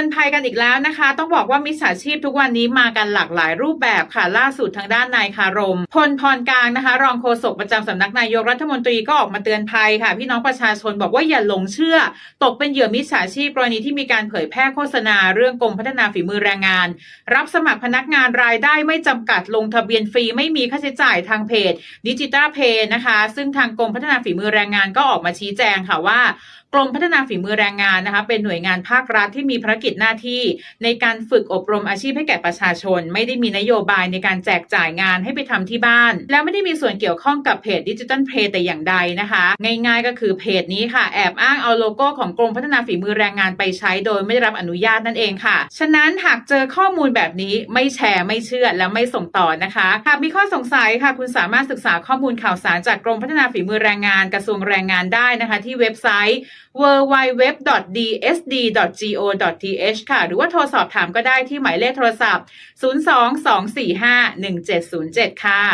อนภัยกันอีกแล้วนะคะ ต้องบอกว่ามิจฉาชีพทุกวันนี้มากันหลากหลายรูปแบบค่ะล่าสุดทางด้านนายคารม พลพรกลางนะคะ รองโฆษกประจำสำนักนายกรัฐมนตรีก็ออกมาเตือนภัยค่ะ พี่น้องประชาชนบอกว่าอย่าหลงเชื่อ ตกเป็นเหยื่อมิจฉาชีพกรณีที่มีการเผยแพร่โฆษณาเรื่องกรมพัฒนาฝีมือแรงงาน รับสมัครพนักงานรายได้ไม่จำกัดลงทะเบียนฟรีไม่มีค่าใช้จ่ายทางเพจดิจิ t a l เพย์นะคะ ซึ่งทางกรมพัฒนาฝีมือแรงงานก็ออกมาชี้แจงค่ะว่า กรมพัฒนาฝีมือแรงงานนะคะเป็นหน่วยงานภาครัฐที่มีภารกิจหน้าที่ ในการฝึกอบรมอาชีพให้แก่ประชาชน ไม่ได้มีนโยบายในการแจกจ่ายงานให้ไปทำที่บ้าน แล้วไม่ได้มีส่วนเกี่ยวข้องกับเพจดิจิ t a l เพย์แต่อย่างใดนะคะ ง่ายๆก็คือเพจนี้ค่ะ แอบอ้างเอาโลโก้ของกรมพัฒนาฝีมือแรงงานไปใช้โดยไม่ได้รับอนุญาตนั่นเองค่ะ ฉะนั้นหากเจอข้อมูลแบบนี้ไม่แชร์ไม่เชื่อและไม่ส่งต่อนะคะหากมีข้อสงสัยค่ะ คุณสามารถศึกษาข้อมูลข่าวสารจากกรมพัฒนาฝีมือแรงงานกระทรวงแรงงานได้นะคะ ที่เว็บไซต์ www.dsd.go.th ค่ะ หรือว่าโทรสอบถามก็ได้ที่หมายเลขโทรศัพท์ 022451707 ค่ะ